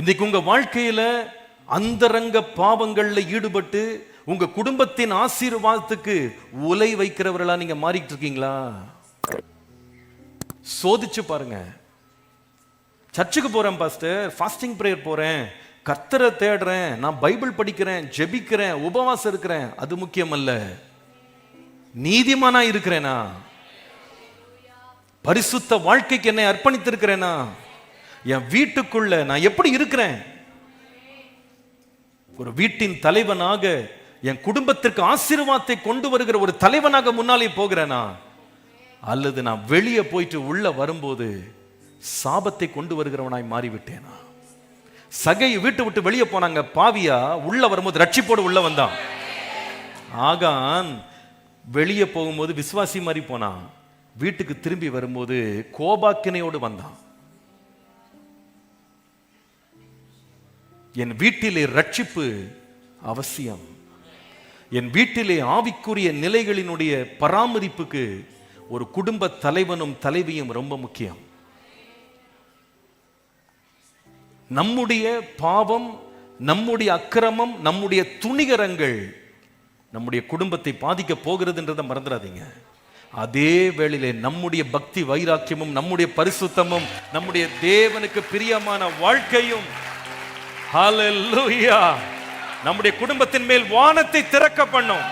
இன்றைக்கு உங்கள் வாழ்க்கையில் அந்தரங்க பாவங்களில் ஈடுபட்டு உங்கள் குடும்பத்தின் ஆசீர்வாதத்துக்கு உலை வைக்கிறவர்களா நீங்கள் மாறிக்கிட்டு இருக்கீங்களா? சோதிச்சு பாருங்க. சர்ச்சுக்கு போகிறேன் பாஸ்டர் ஃபாஸ்டிங் பிரேயர் போகிறேன் கர்த்தரை தேடுறேன். நான் பைபிள் படிக்கிறேன் ஜெபிக்கிறேன் உபவாசம் இருக்கிறேன். அது முக்கியம் அல்ல நீதிமானா இருக்கிறேனா? பரிசுத்த வாழ்க்கைக்கு என்னை அர்ப்பணித்திருக்கிறேனா? என் வீட்டுக்குள்ள நான் எப்படி இருக்கிறேன்? ஒரு வீட்டின் தலைவனாக என் குடும்பத்திற்கு ஆசீர்வாதத்தை கொண்டு வருகிற ஒரு தலைவனாக முன்னாலே போகிறேனா? அல்லது நான் வெளியே போயிட்டு உள்ள வரும்போது சாபத்தை கொண்டு வருகிறவனாய் மாறிவிட்டேனா? சகை வீட்டை விட்டு வெளியே போனாங்க பாவியா? உள்ள வரும்போது ரட்சிப்போடு உள்ள வந்தான். ஆகான் வெளியே போகும்போது விசுவாசி மாதிரி போனான். வீட்டுக்கு திரும்பி வரும்போது கோபாக்கினையோடு வந்தான். என் வீட்டிலே ரட்சிப்பு அவசியம். என் வீட்டிலே ஆவிக்குரிய நிலைகளினுடைய பராமரிப்புக்கு ஒரு குடும்ப தலைவனும் தலைவியும் ரொம்ப முக்கியம். நம்முடைய பாவம் நம்முடைய அக்கிரமம் நம்முடைய துணிகரங்கள் நம்முடைய குடும்பத்தை பாதிக்க போகிறதுன்றதை மறந்துடாதீங்க. அதே வேளையிலே நம்முடைய பக்தி வைராக்கியமும் நம்முடைய பரிசுத்தமும் நம்முடைய தேவனுக்கு பிரியமான வாழ்க்கையும் நம்முடைய குடும்பத்தின் மேல் வானத்தை திறக்க பண்ணும்